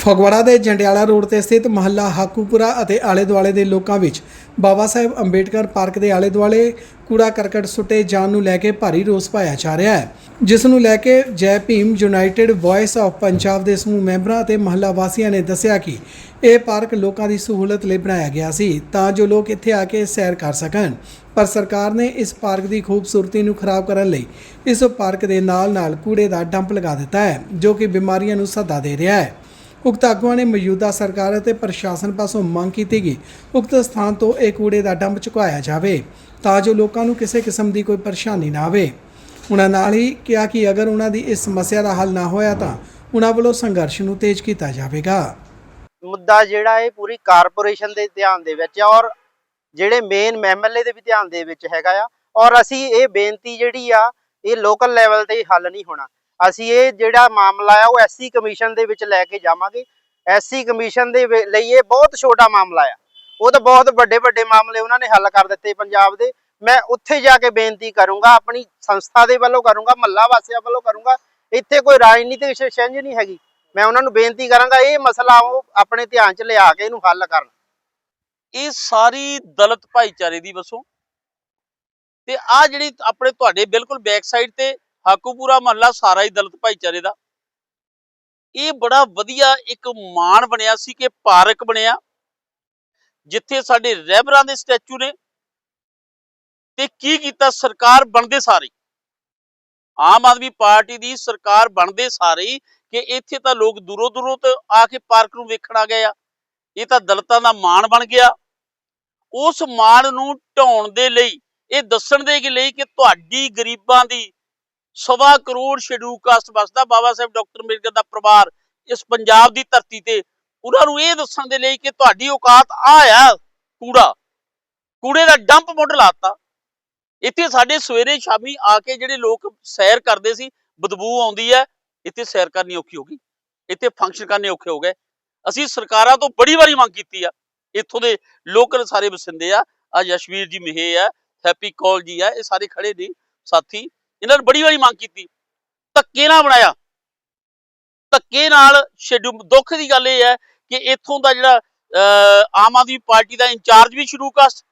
ਫਗਵਾੜਾ ਦੇ ਜੰਡਿਆਲਾ ਰੋਡ ਤੇ ਸਥਿਤ ਮਹੱਲਾ ਹਾਕੂਪੁਰਾ ਅਤੇ ਆਲੇ ਦੁਆਲੇ ਦੇ ਲੋਕਾਂ ਵਿੱਚ ਬਾਬਾ ਸਾਹਿਬ ਅੰਬੇਡਕਰ ਪਾਰਕ ਦੇ ਆਲੇ ਦੁਆਲੇ ਕੂੜਾ ਕਰਕਟ ਸੁੱਟੇ ਜਾਣ ਨੂੰ ਲੈ ਕੇ ਭਾਰੀ ਰੋਸ ਪਾਇਆ ਜਾ ਰਿਹਾ ਹੈ। ਜਿਸ ਨੂੰ ਲੈ ਕੇ Jai Bhim united voice of Punjab ਦੇ ਸਮੂਹ ਮੈਂਬਰਾਂ ਅਤੇ ਮਹੱਲਾ ਵਾਸੀਆਂ ਨੇ ਦੱਸਿਆ ਕਿ ਇਹ ਪਾਰਕ ਲੋਕਾਂ ਦੀ ਸਹੂਲਤ ਲਈ ਬਣਾਇਆ ਗਿਆ ਸੀ ਤਾਂ ਜੋ ਲੋਕ ਇੱਥੇ ਆ ਕੇ ਸੈਰ ਕਰ ਸਕਣ। ਪਰ ਸਰਕਾਰ ਨੇ ਇਸ ਪਾਰਕ ਦੀ ਖੂਬਸੂਰਤੀ ਨੂੰ ਖਰਾਬ ਕਰਨ ਲਈ ਇਸ ਪਾਰਕ ਦੇ ਨਾਲ-ਨਾਲ ਕੂੜੇ ਦਾ ਡੰਪ ਲਗਾ ਦਿੱਤਾ ਹੈ, ਜੋ ਕਿ ਬਿਮਾਰੀਆਂ ਨੂੰ ਸੱਦਾ ਦੇ ਰਿਹਾ ਹੈ। ਉਕਤ ਆਗੂਆਂ ਨੇ ਮੌਜੂਦਾ ਸਰਕਾਰ ਅਤੇ ਪ੍ਰਸ਼ਾਸਨ ਪਾਸੋਂ ਮੰਗ ਕੀਤੀ ਕਿ ਉਕਤ ਸਥਾਨ ਤੋਂ ਇਹ ਕੂੜੇ ਦਾ ਡੰਪ ਚੁਕਵਾਇਆ ਜਾਵੇ ਤਾਂ ਜੋ ਲੋਕਾਂ ਨੂੰ ਕਿਸੇ ਕਿਸਮ ਦੀ ਕੋਈ ਪਰੇਸ਼ਾਨੀ ਨਾ ਆਵੇ। ਉਹਨਾਂ ਨਾਲ ਹੀ ਕਿਹਾ ਕਿ ਅਗਰ ਉਹਨਾਂ ਦੀ ਇਸ ਸਮੱਸਿਆ ਦਾ ਹੱਲ ਨਾ ਹੋਇਆ ਤਾਂ ਉਹਨਾਂ ਵੱਲੋਂ ਸੰਘਰਸ਼ ਨੂੰ ਤੇਜ਼ ਕੀਤਾ ਜਾਵੇਗਾ। ਮੁੱਦਾ ਜਿਹੜਾ ਇਹ ਪੂਰੀ ਕਾਰਪੋਰੇਸ਼ਨ ਦੇ ਧਿਆਨ ਦੇ ਵਿੱਚ ਆ ਔਰ ਜਿਹੜੇ ਮੇਨ ਐਮਐਲਏ ਦੇ ਵੀ ਧਿਆਨ ਦੇ ਵਿੱਚ ਹੈਗਾ ਆ। ਔਰ ਅਸੀਂ ਇਹ ਬੇਨਤੀ ਜਿਹੜੀ ਆ, ਇਹ ਲੋਕਲ ਲੈਵਲ ਤੇ ਹੱਲ ਨਹੀਂ ਹੋਣਾ। ਅਸੀਂ ਇਹ ਜਿਹੜਾ ਮਾਮਲਾ ਆ, ਉਹ ਐਸਸੀ ਕਮਿਸ਼ਨ ਦੇ ਵਿੱਚ ਲੈ ਕੇ ਜਾਵਾਂਗੇ। ਐਸਸੀ ਕਮਿਸ਼ਨ ਦੇ ਲਈ ਇਹ ਬਹੁਤ ਛੋਟਾ ਮਾਮਲਾ ਆ। ਉਹ ਤਾਂ ਬਹੁਤ ਵੱਡੇ ਵੱਡੇ ਮਾਮਲੇ ਉਹਨਾਂ ਨੇ ਹੱਲ ਕਰ ਦਿੱਤੇ ਪੰਜਾਬ ਦੇ। ਮੈਂ ਉੱਥੇ ਜਾ ਕੇ ਬੇਨਤੀ ਕਰੂੰਗਾ, ਆਪਣੀ ਸੰਸਥਾ ਦੇ ਵੱਲੋਂ ਕਰੂੰਗਾ ਮੱਲਾ ਵਾਸੀਆਂ ਵੱਲੋਂ ਕਰੂੰਗਾ। ਇੱਥੇ ਕੋਈ ਰਾਜਨੀਤਿਕ ਛਿੰਝ ਨਹੀਂ ਹੈਗੀ। ਮੈਂ ਉਹਨਾਂ ਨੂੰ ਬੇਨਤੀ ਕਰਾਂਗਾ, ਇਹ ਮਸਲਾ ਉਹ ਆਪਣੇ ਧਿਆਨ 'ਚ ਲਿਆ ਕੇ ਇਹਨੂੰ ਹੱਲ ਕਰਨ। ਇਹ ਸਾਰੀ ਦਲਿਤ ਭਾਈਚਾਰੇ ਦੀ ਵਸੋਂ। ਤੇ ਆ ਜਿਹੜੀ ਆਪਣੇ ਤੁਹਾਡੇ ਬਿਲਕੁਲ ਬੈਕ ਸਾਈਡ ਤੇ ਹਾਕੂਪੁਰਾ ਮਹੱਲਾ ਸਾਰਾ ਹੀ ਦਲਿਤ ਭਾਈਚਾਰੇ ਦਾ। ਇਹ ਬੜਾ ਵਧੀਆ ਇੱਕ ਮਾਣ ਬਣਿਆ ਸੀ ਕਿ ਪਾਰਕ ਬਣਿਆ, ਜਿੱਥੇ ਸਾਡੇ ਰਹਿਬਰਾਂ ਦੇ ਸਟੈਚੂ ਨੇ ਤੇ ਕੀ ਕੀਤਾ, ਸਰਕਾਰ ਬਣਦੇ ਸਾਰੇ। ਆਮ ਆਦਮੀ ਪਾਰਟੀ ਦੀ ਸਰਕਾਰ ਬਣਦੇ ਸਾਰੇ ਕਿ ਇੱਥੇ ਤਾਂ ਲੋਕ ਦੂਰੋਂ ਦੂਰੋਂ ਤੋਂ ਆ ਕੇ ਪਾਰਕ ਨੂੰ ਵੇਖਣ ਆ ਗਏ ਆ। ਇਹ ਤਾਂ ਦਲਤਾਂ ਦਾ ਮਾਣ ਬਣ ਗਿਆ। ਉਸ ਮਾਣ ਨੂੰ ਢਾਉਣ ਦੇ ਲਈ, ਇਹ ਦੱਸਣ ਦੇ ਲਈ ਕਿ ਤੁਹਾਡੀ ਗਰੀਬਾਂ ਦੀ ਸਵਾ ਕਰੋੜ ਸ਼ਡਿਊਲ ਕਾਸਟ ਵਸਦਾ। ਬਾਬਾ ਸਾਹਿਬ, ਡਾਕਟਰ ਅੰਬੇਦਕਰ ਦਾ ਪਰਿਵਾਰ ਇਸ ਪੰਜਾਬ ਦੀ ਧਰਤੀ ਤੇ, ਉਹਨਾਂ ਨੂੰ ਇਹ ਦੱਸਣ ਦੇ ਲਈ ਕਿ ਤੁਹਾਡੀ ਔਕਾਤ ਆ ਆ, ਕੂੜਾ। ਕੂੜੇ ਦਾ ਡੰਪ ਮੁੱਢ ਲਾਤਾ। ਇੱਥੇ ਸਾਡੇ ਸਵੇਰੇ ਸ਼ਾਮੀ ਆ ਕੇ ਜਿਹੜੇ ਲੋਕ ਸੈਰ ਕਰਦੇ ਸੀ, ਬਦਬੂ ਆਉਂਦੀ ਹੈ। ਇੱਥੇ ਸੈਰ ਕਰਨੀ ਔਖੀ ਹੋ ਗਈ। ਇੱਥੇ ਫੰਕਸ਼ਨ ਕਰਨੇ ਔਖੇ ਹੋ ਗਏ। ਅਸੀਂ ਸਰਕਾਰਾਂ ਤੋਂ ਬੜੀ ਵਾਰੀ ਮੰਗ ਕੀਤੀ ਆ। ਇੱਥੋਂ ਦੇ ਲੋਕਲ ਸਾਰੇ ਵਸਿੰਦੇ ਆ। ਆ ਯਸ਼ਵੀਰ ਜੀ ਮਿਹੇ ਆ, ਹੈਪੀ ਕੌਲ ਜੀ ਆ, ਇਹ ਸਾਰੇ ਖੜੇ ਨੇ। ਸਾਥੀ ਇਹਨਾਂ ਨੇ ਬੜੀ ਵਾਰੀ ਮੰਗ ਕੀਤੀ। ਧੱਕੇ ਨਾਲ ਬਣਾਇਆ। ਧੱਕੇ ਨਾਲ ਸ਼ੈਡਿਊਲ ਦੁੱਖ ਦੀ ਗੱਲ ਇਹ ਹੈ ਕਿ ਇੱਥੋਂ ਦਾ ਜਿਹੜਾ ਆਮ ਆਦਮੀ ਪਾਰਟੀ ਦਾ ਇੰਚਾਰਜ ਵੀ ਸ਼ੁਰੂ ਕਾਸਟ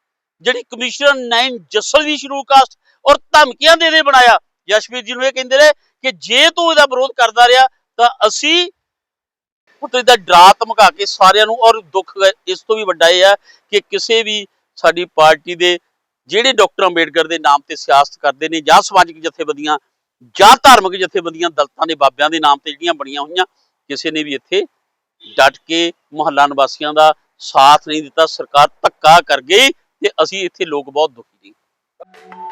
ਜਿਹੜੀ ਕਮਿਸ਼ਨਰ 9 ਜੱਸਲ ਵੀ ਸ਼ੁਰੂ ਕਾਸਟ ਔਰ ਧਮਕੀਆਂ ਦੇ ਦੇ ਬਣਾਇਆ। ਯਸ਼ਵੀਰ ਜੀ ਨੂੰ ਇਹ ਕਹਿੰਦੇ ਨੇ ਕਿ ਜੇ ਤੂੰ ਇਹਦਾ ਵਿਰੋਧ ਕਰਦਾ ਰਿਹਾ, ਤਾਂ ਅਸੀਂ ਪੁੱਤਰ ਦਾ ਡਰਾ ਧਮਕਾ ਕੇ ਸਾਰਿਆਂ ਨੂੰ ਔਰ ਦੁੱਖ ਇਸ ਤੋਂ ਵੀ ਵੱਡਾ ਇਹ ਹੈ ਕਿ ਕਿਸੇ ਵੀ ਸਾਡੀ ਪਾਰਟੀ ਦੇ ਜਿਹੜੇ ਡਾਕਟਰ ਅੰਬੇਡਕਰ ਦੇ ਨਾਮ ਤੇ ਸਿਆਸਤ ਕਰਦੇ ਨੇ ਜਾਂ ਸਮਾਜਿਕ ਜਥੇਬੰਦੀਆਂ ਜਾਂ ਧਾਰਮਿਕ ਜਥੇਬੰਦੀਆਂ ਦਲਤਾਂ ਦੇ ਬਾਬਿਆਂ ਦੇ ਨਾਮ ਤੇ ਜਿਹੜੀਆਂ ਬਣੀਆਂ ਹੋਈਆਂ, ਕਿਸੇ ਨੇ ਵੀ ਇੱਥੇ ਡਟ ਕੇ ਮੁਹੱਲਾ ਨਿਵਾਸੀਆਂ ਦਾ ਸਾਥ ਨਹੀਂ ਦਿੱਤਾ, ਸਰਕਾਰ ਧੱਕਾ ਕਰ ਗਈ ਤੇ ਅਸੀਂ ਇੱਥੇ ਲੋਕ ਬਹੁਤ ਦੁਖੀ ਨੇ।